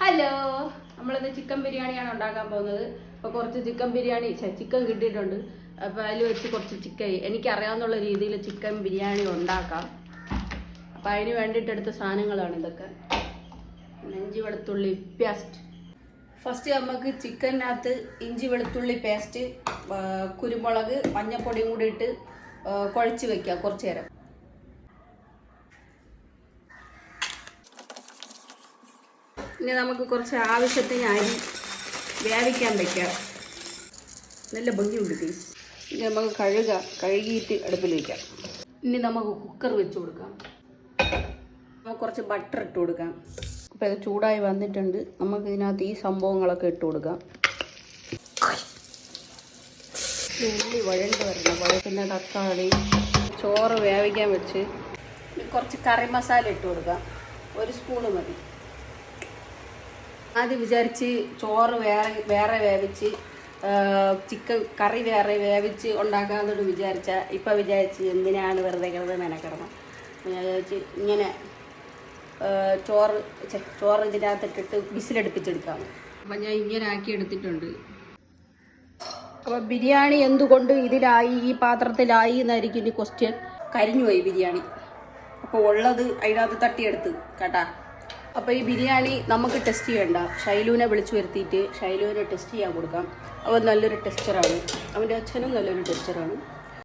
Hello നമ്മളിന്ന് chicken ബിരിയാണിയാണ് ഉണ്ടാക്കാൻ പോകുന്നത്. അപ്പോൾ കുറച്ച് ചിക്കൻ ബിരിയാണി ചിക്കൻ കിട്ടിയിട്ടുണ്ട്. അപ്പോൾ അതിൽ വെച്ച് കുറച്ച് ചിക്കൻ എനിക്കറിയാവുന്നുള്ള രീതിയിൽ ചിക്കൻ ബിരിയാണി ഉണ്ടാക്കാം. അപ്പോൾ അതിന് വേണ്ടിയിട്ട് എടുത്ത സാധനങ്ങളാണ് ഇതൊക്കെ. ഇഞ്ചി വെളുത്തുള്ളി പേസ്റ്റ് ഫസ്റ്റ് നമുക്ക് ചിക്കനകത്ത് ഇഞ്ചി വെളുത്തുള്ളി പേസ്റ്റ് കുരുമുളക് മഞ്ഞപ്പൊടിയും കൂടി ഇട്ട് കുഴച്ച് വെക്കാം കുറച്ച് നേരം. ഇനി നമുക്ക് കുറച്ച് ആവശ്യത്തിന് അരി വേവിക്കാൻ വയ്ക്കാം നല്ല ഭംഗിയുണ്ട് പീസ് ഇനി നമുക്ക് കഴുക കഴുകിയിട്ട് അടുപ്പിൽ വയ്ക്കാം ഇനി നമുക്ക് കുക്കർ വെച്ച് കൊടുക്കാം. നമുക്ക് കുറച്ച് ബട്ടർ ഇട്ട് കൊടുക്കാം. അപ്പോൾ ഇത് ചൂടായി വന്നിട്ടുണ്ട്. നമുക്ക് ഇതിനകത്ത് ഈ സംഭവങ്ങളൊക്കെ ഇട്ട് കൊടുക്കാം. ഉള്ളി വഴണ്ട് വരണം. വഴക്കുന്ന തക്കാളി ചോറ് വേവിക്കാൻ വെച്ച് കുറച്ച് കറി മസാല ഇട്ട് കൊടുക്കാം. ഒരു സ്പൂണ് മതി. ആദ്യം വിചാരിച്ച് ചോറ് വേറെ വേറെ വേവിച്ച് ചിക്കൻ കറി വേറെ വേവിച്ച് ഉണ്ടാക്കാമെന്നോട് വിചാരിച്ച ഇപ്പം വിചാരിച്ച് എന്തിനാണ് വെറുതെ കിടന്ന് മെനക്കിടണം? ഞാൻ വിചാരിച്ച് ഇങ്ങനെ ചോറ് ചോറ് ഇതിനകത്ത് ഇട്ടിട്ട് വിസിലടുപ്പിച്ചെടുക്കാം അപ്പം ഞാൻ ഇങ്ങനെ ആക്കി എടുത്തിട്ടുണ്ട്. അപ്പം ബിരിയാണി എന്തുകൊണ്ട് ഇതിലായി ഈ പാത്രത്തിലായി എന്നായിരിക്കും ഇനി ക്വസ്റ്റ്യൻ കരിഞ്ഞുപോയി ബിരിയാണി. അപ്പോൾ ഉള്ളത് അതിനകത്ത് തട്ടിയെടുത്ത് കേട്ടാ? അപ്പോൾ ഈ ബിരിയാണി നമുക്ക് ടെസ്റ്റ് ചെയ്യണ്ട. ഷൈലുവിനെ വിളിച്ചു വരുത്തിയിട്ട് ഷൈലുവിനെ ടെസ്റ്റ് ചെയ്യാൻ കൊടുക്കാം. അവൻ നല്ലൊരു ടെസ്റ്ററാണ് അവന്റെ അച്ഛനും നല്ലൊരു ടെസ്റ്ററാണ്